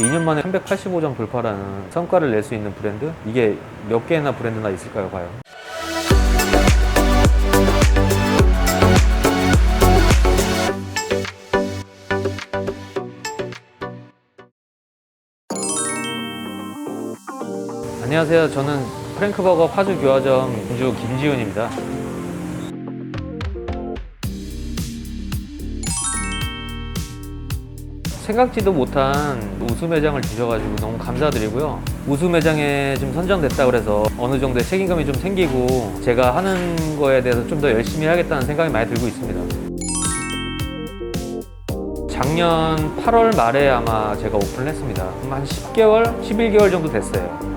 2년 만에 385점 돌파라는 성과를 낼 수 있는 브랜드? 이게 몇 개나 브랜드나 있을까요, 과연? 안녕하세요. 저는 프랭크버거 파주 교화점 공주 김지훈입니다. 생각지도 못한 우수 매장을 주셔가지고 너무 감사드리고요. 우수 매장에 좀 선정됐다 그래서 어느 정도의 책임감이 좀 생기고 제가 하는 거에 대해서 좀 더 열심히 해야겠다는 생각이 많이 들고 있습니다. 작년 8월 말에 아마 제가 오픈을 했습니다. 한 10개월, 11개월 정도 됐어요.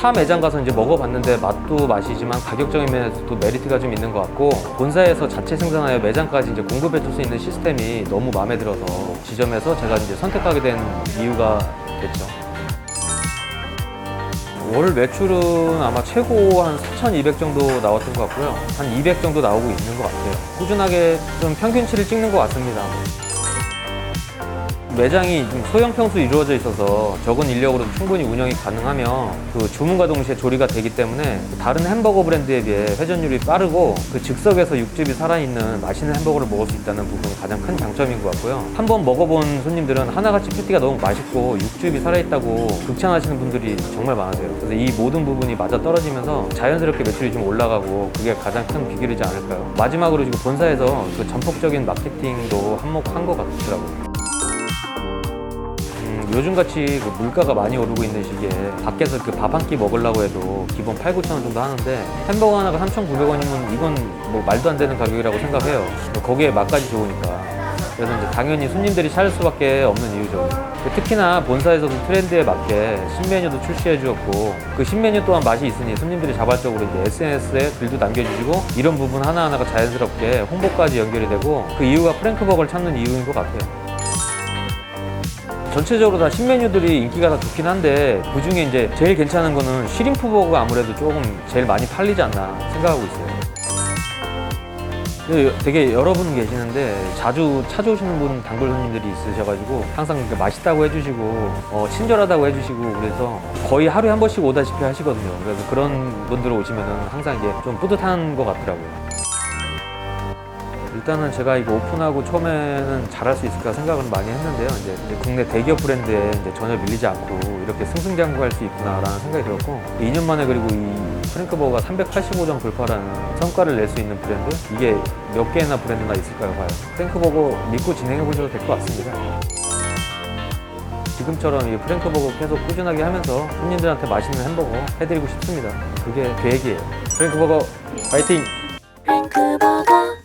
타 매장 가서 이제 먹어봤는데 맛도 맛이지만 가격적인 면에서도 메리트가 좀 있는 것 같고 본사에서 자체 생산하여 매장까지 이제 공급해 줄 수 있는 시스템이 너무 마음에 들어서 지점에서 제가 이제 선택하게 된 이유가 됐죠. 월 매출은 아마 최고 한 4,200 정도 나왔던 것 같고요. 한 200 정도 나오고 있는 것 같아요. 꾸준하게 좀 평균치를 찍는 것 같습니다. 매장이 좀 소형 평수 이루어져 있어서 적은 인력으로 도 충분히 운영이 가능하며 그 주문과 동시에 조리가 되기 때문에 다른 햄버거 브랜드에 비해 회전율이 빠르고 그 즉석에서 육즙이 살아있는 맛있는 햄버거를 먹을 수 있다는 부분이 가장 큰 장점인 것 같고요. 한번 먹어본 손님들은 하나같이 패티가 너무 맛있고 육즙이 살아있다고 극찬하시는 분들이 정말 많으세요. 그래서 이 모든 부분이 맞아 떨어지면서 자연스럽게 매출이 좀 올라가고 그게 가장 큰 비결이지 않을까요? 마지막으로 지금 본사에서 그 전폭적인 마케팅도 한몫한 것 같더라고요. 음, 요즘같이 그 물가가 많이 오르고 있는 시기에 밖에서 그 밥 한 끼 먹으려고 해도 기본 8, 9천 원 정도 하는데 햄버거 하나가 3,900원이면 이건 뭐 말도 안 되는 가격이라고 생각해요. 뭐 거기에 맛까지 좋으니까. 그래서 이제 당연히 손님들이 찾을 수밖에 없는 이유죠. 그 특히나 본사에서도 트렌드에 맞게 신메뉴도 출시해 주었고 그 신메뉴 또한 맛이 있으니 손님들이 자발적으로 이제 SNS에 글도 남겨주시고 이런 부분 하나하나가 자연스럽게 홍보까지 연결이 되고 그 이유가 프랭크버거를 찾는 이유인 것 같아요. 전체적으로 다 신메뉴들이 인기가 다 좋긴 한데 그 중에 이제 제일 괜찮은 거는 시림프 버거가 아무래도 조금 제일 많이 팔리지 않나 생각하고 있어요. 그 되게 여러 분 계시는데 자주 찾아오시는 분 단골 손님들이 있으셔가지고 항상 맛있다고 해주시고 어, 친절하다고 해주시고 그래서 거의 하루에 한 번씩 오다시피 하시거든요. 그래서 그런 분들 오시면은 항상 이게 좀 뿌듯한 것 같더라고요. 일단은 제가 이거 오픈하고 처음에는 잘할 수 있을까 생각은 많이 했는데요. 이제, 이제 국내 대기업 브랜드에 이제 전혀 밀리지 않고 이렇게 승승장구할 수 있구나라는 생각이 들었고 2년 만에 그리고 이 프랭크버거가 385점 돌파라는 성과를 낼 수 있는 브랜드 이게 몇 개나 브랜드나 있을까요, 과연? 프랭크버거 믿고 진행해 보셔도 될 것 같습니다. 지금처럼 이 프랭크버거 계속 꾸준하게 하면서 손님들한테 맛있는 햄버거 해드리고 싶습니다. 그게 계획이에요. 프랭크버거 파이팅! 랭크버거